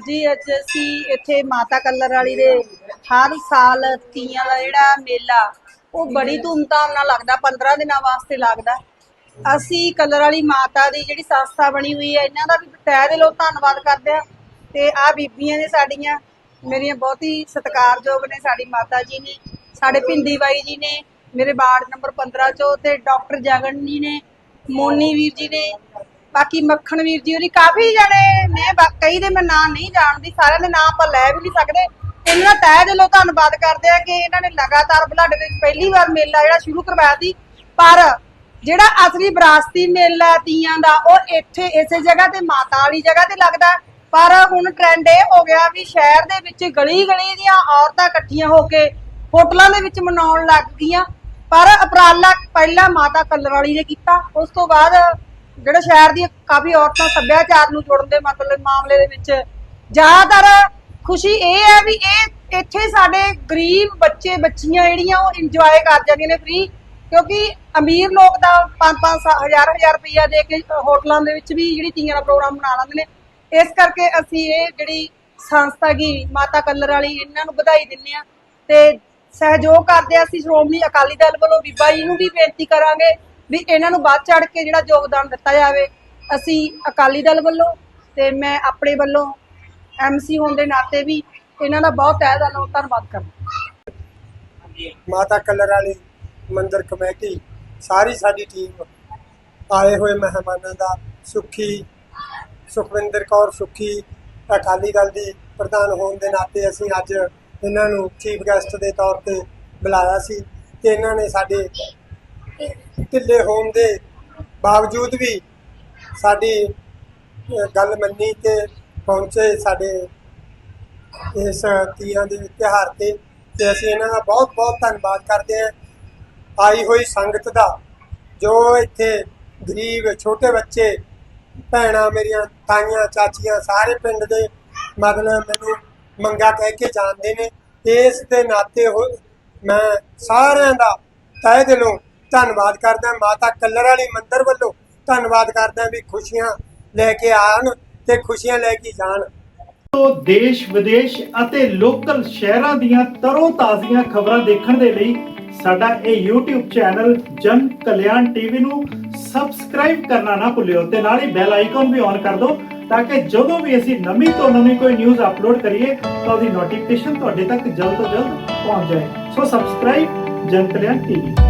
ਹਾਂਜੀ ਅੱਜ ਅਸੀਂ ਇੱਥੇ ਮਾਤਾ ਕੱਲਰ ਵਾਲੀ ਦੇ ਹਰ ਸਾਲ ਤੀਆਂ ਦਾ ਜਿਹੜਾ ਮੇਲਾ ਉਹ ਬੜੀ ਧੂਮਧਾਮ ਨਾਲ ਲੱਗਦਾ 15 ਦਿਨਾਂ ਵਾਸਤੇ ਲੱਗਦਾ। ਅਸੀਂ ਕੱਲਰ ਵਾਲੀ ਮਾਤਾ ਦੀ ਜਿਹੜੀ ਸੰਸਥਾ ਬਣੀ ਹੋਈ ਹੈ ਇਹਨਾਂ ਦਾ ਵੀ ਤਹਿ ਦਿਲੋਂ ਧੰਨਵਾਦ ਕਰਦੇ ਆ ਤੇ ਆ ਬੀਬੀਆਂ ਨੇ ਸਾਡੀਆਂ ਮੇਰੀਆਂ ਬਹੁਤ ਹੀ ਸਤਿਕਾਰਯੋਗ ਨੇ ਸਾਡੀ ਮਾਤਾ ਜੀ ਨੇ ਸਾਡੇ ਭਿੰਦੀ ਬਾਈ ਜੀ ਨੇ ਮੇਰੇ ਵਾਰਡ ਨੰਬਰ 15 ਚੋਂ ਤੇ ਡਾਕਟਰ ਜਗਨ ਜੀ ਨੇ ਮੋਨੀ ਵੀਰ ਜੀ ਨੇ ਬਾਕੀ ਮੱਖਣ ਵੀਰ ਜੀ ਉਹਦੀ ਕਾਫੀ ਜਣੇ ਨੇ ਬਾ- ਕਈ ਦੇ ਮੈਂ ਨਾਂ ਨਹੀਂ ਜਾਣਦੀ, ਸਾਰਿਆਂ ਦੇ ਨਾਂ ਆਪਾਂ ਲੈ ਵੀ ਨਹੀਂ ਸਕਦੇ। ਇਹਨਾਂ ਦਾ ਤਹਿ ਦਿਲੋਂ ਧੰਨਵਾਦ ਕਰਦੇ ਆ ਕਿ ਇਹਨਾਂ ਨੇ ਲਗਾਤਾਰ ਬੁਲਾਡੇ ਵਿੱਚ ਪਹਿਲੀ ਵਾਰ ਮੇਲਾ ਜਿਹੜਾ ਸ਼ੁਰੂ ਕਰਵਾਇਆ ਸੀ। ਪਰ ਜਿਹੜਾ ਅਸਲੀ ਵਿਰਾਸਤੀ ਮੇਲਾ ਤੀਆਂ ਦਾ, ਉਹ ਇੱਥੇ ਇਸੇ ਜਗ੍ਹਾ ਤੇ ਮਾਤਾ ਵਾਲੀ ਜਗ੍ਹਾ ਤੇ ਲੱਗਦਾ। ਪਰ ਹੁਣ ਟ੍ਰੈਂਡ ਇਹ ਹੋ ਗਿਆ ਵੀ ਸ਼ਹਿਰ ਦੇ ਵਿੱਚ ਗਲੀ ਗਲੀ ਦੀਆਂ ਔਰਤਾਂ ਇਕੱਠੀਆਂ ਹੋ ਕੇ ਹੋਟਲਾਂ ਦੇ ਵਿੱਚ ਮਨਾਉਣ ਲੱਗ ਗਈਆਂ। ਪਰ ਉਪਰਾਲਾ ਪਹਿਲਾਂ ਮਾਤਾ ਕੱਲਰ ਵਾਲੀ ਨੇ ਕੀਤਾ, ਉਸ ਤੋਂ ਬਾਅਦ ਜਿਹੜਾ ਸ਼ਹਿਰ ਦੀਆਂ ਕਾਫੀ ਔਰਤਾਂ ਸੱਭਿਆਚਾਰ ਨੂੰ ਜੋੜਨ ਦੇ ਮਤਲਬ ਮਾਮਲੇ ਦੇ ਵਿੱਚ, ਜ਼ਿਆਦਾਤਰ ਖੁਸ਼ੀ ਇਹ ਹੈ ਵੀ ਇਹ ਇੱਥੇ ਸਾਡੇ ਗਰੀਬ ਬੱਚੇ, ਬੱਚੀਆਂ ਜਿਹੜੀਆਂ, ਉਹ ਇੰਜੋਏ ਕਰ ਜਾਂਦੀਆਂ ਨੇ ਫ੍ਰੀ ਕਿਉਂਕਿ ਅਮੀਰ ਲੋਕ ਦਾ 5-5 ਹਜ਼ਾਰ ਹਜ਼ਾਰ ਰੁਪਈਆ ਦੇ ਕੇ ਹੋਟਲਾਂ ਦੇ ਵਿੱਚ ਵੀ ਜਿਹੜੀ ਤੀਆਂ ਦਾ ਪ੍ਰੋਗਰਾਮ ਬਣਾ ਲੈਂਦੇ ਨੇ। ਇਸ ਕਰਕੇ ਅਸੀਂ ਇਹ ਜਿਹੜੀ ਸੰਸਥਾ ਗੀ ਮਾਤਾ ਕਲਰ ਵਾਲੀ, ਇਹਨਾਂ ਨੂੰ ਵਧਾਈ ਦਿੰਦੇ ਆ ਤੇ ਸਹਿਯੋਗ ਕਰਦੇ ਆ ਅਸੀਂ ਸ਼੍ਰੋਮਣੀ ਅਕਾਲੀ ਦਲ ਵੱਲੋਂ, ਬੀਬਾ ਜੀ ਨੂੰ ਵੀ ਬੇਨਤੀ ਕਰਾਂਗੇ ਵੀ ਇਹਨਾਂ ਨੂੰ ਵੱਧ ਚੜ ਕੇ ਜਿਹੜਾ ਯੋਗਦਾਨ ਦਿੱਤਾ ਜਾਵੇ, ਅਸੀਂ ਅਕਾਲੀ ਦਲ ਵੱਲੋਂ ਤੇ ਮੈਂ ਆਪਣੇ ਵੱਲੋਂ ਐਮਸੀ ਹੋਣ ਦੇ ਨਾਤੇ ਵੀ ਇਹਨਾਂ ਦਾ ਬਹੁਤ ਤਹਿ ਦਿਲੋਂ ਧੰਨਵਾਦ ਕਰਦਾ। ਮਾਤਾ ਕਲਰ ਵਾਲੀ ਮੰਦਰ ਕਮੇਟੀ, ਸਾਰੀ ਸਾਡੀ ਟੀਮ ਆਏ ਹੋਏ ਮਹਿਮਾਨਾਂ ਦਾ ਸੁਖੀ, ਸੁਖਵਿੰਦਰ ਕੌਰ ਸੁਖੀ, ਅਕਾਲੀ ਦਲ ਦੀ ਪ੍ਰਧਾਨ ਹੋਣ ਦੇ ਨਾਤੇ ਅਸੀਂ ਅੱਜ ਇਹਨਾਂ ਨੂੰ ਚੀਫ ਗੈਸਟ ਦੇ ਤੌਰ ਤੇ ਬੁਲਾਇਆ ਸੀ ਤੇ ਇਹਨਾਂ ਨੇ ਸਾਡੇ ਢਿੱਲੇ ਹੋਣ ਦੇ ਬਾਵਜੂਦ ਵੀ ਸਾਡੀ ਗੱਲ ਮੰਨੀ ਤੇ ਪਹੁੰਚੇ ਸਾਡੇ ਇਸ ਤੀਆਂ ਦੇ ਤਿਉਹਾਰ ਤੇ ਤੇ ਅਸੀਂ ਇਹਨਾਂ ਦਾ ਬਹੁਤ ਬਹੁਤ ਧੰਨਵਾਦ ਕਰਦੇ ਹਾਂ। ਆਈ ਹੋਈ ਸੰਗਤ ਦਾ, ਜੋ ਇੱਥੇ ਗਰੀਬ, ਛੋਟੇ ਬੱਚੇ, ਭੈਣਾਂ ਮੇਰੀਆਂ, ਤਾਈਆਂ, ਚਾਚੀਆਂ, ਸਾਰੇ ਪਿੰਡ ਦੇ ਮਤਲਬ ਮੈਨੂੰ ਮੰਗਾ ਕਹਿ ਕੇ ਜਾਣਦੇ ਨੇ। ਇਸ ਦੇ ਨਾਤੇ ਹੋ, ਮੈਂ ਸਾਰਿਆਂ ਦਾ ਤਹਿ ਦਿਲੋਂ ਧੰਨਵਾਦ ਕਰਦਾ ਮਾਤਾ ਕੱਲਰ ਵਾਲੀ ਮੰਦਿਰ ਵੱਲੋਂ। ਧੰਨਵਾਦ ਕਰਦਾ ਵੀ ਖੁਸ਼ੀਆਂ ਲੈ ਕੇ ਆਣ ਤੇ ਖੁਸ਼ੀਆਂ ਲੈ ਕੇ ਜਾਣ। ਤੋਂ ਦੇਸ਼, ਵਿਦੇਸ਼ ਅਤੇ ਲੋਕਲ ਸ਼ਹਿਰਾਂ ਦੀਆਂ ਤਰੋ ਤਾਜ਼ੀਆਂ ਖਬਰਾਂ ਦੇਖਣ ਦੇ ਲਈ ਸਾਡਾ ਇਹ YouTube ਚੈਨਲ ਜਨ ਕਲਿਆਣ ਟੀਵੀ ਨੂੰ ਸਬਸਕ੍ਰਾਈਬ ਕਰਨਾ ਨਾ ਭੁੱਲਿਓ ਤੇ ਨਾਲ ਹੀ ਬੈਲ ਆਈਕਨ ਵੀ ਔਨ ਕਰ ਦਿਓ ਤਾਂ ਕਿ ਜਦੋਂ ਵੀ ਅਸੀਂ ਨਵੀਂ ਤੋਂ ਨਵੀਂ ਕੋਈ ਨਿਊਜ਼ ਅਪਲੋਡ ਕਰੀਏ ਤਾਂ ਉਹਦੀ ਨੋਟੀਫਿਕੇਸ਼ਨ ਤੁਹਾਡੇ ਤੱਕ ਜਲਦ ਤੋਂ ਜਲਦ ਪਹੁੰਚ ਜਾਏ। ਸੋ ਸਬਸਕ੍ਰਾਈਬ ਜਨ ਕਲਿਆਣ ਟੀਵੀ।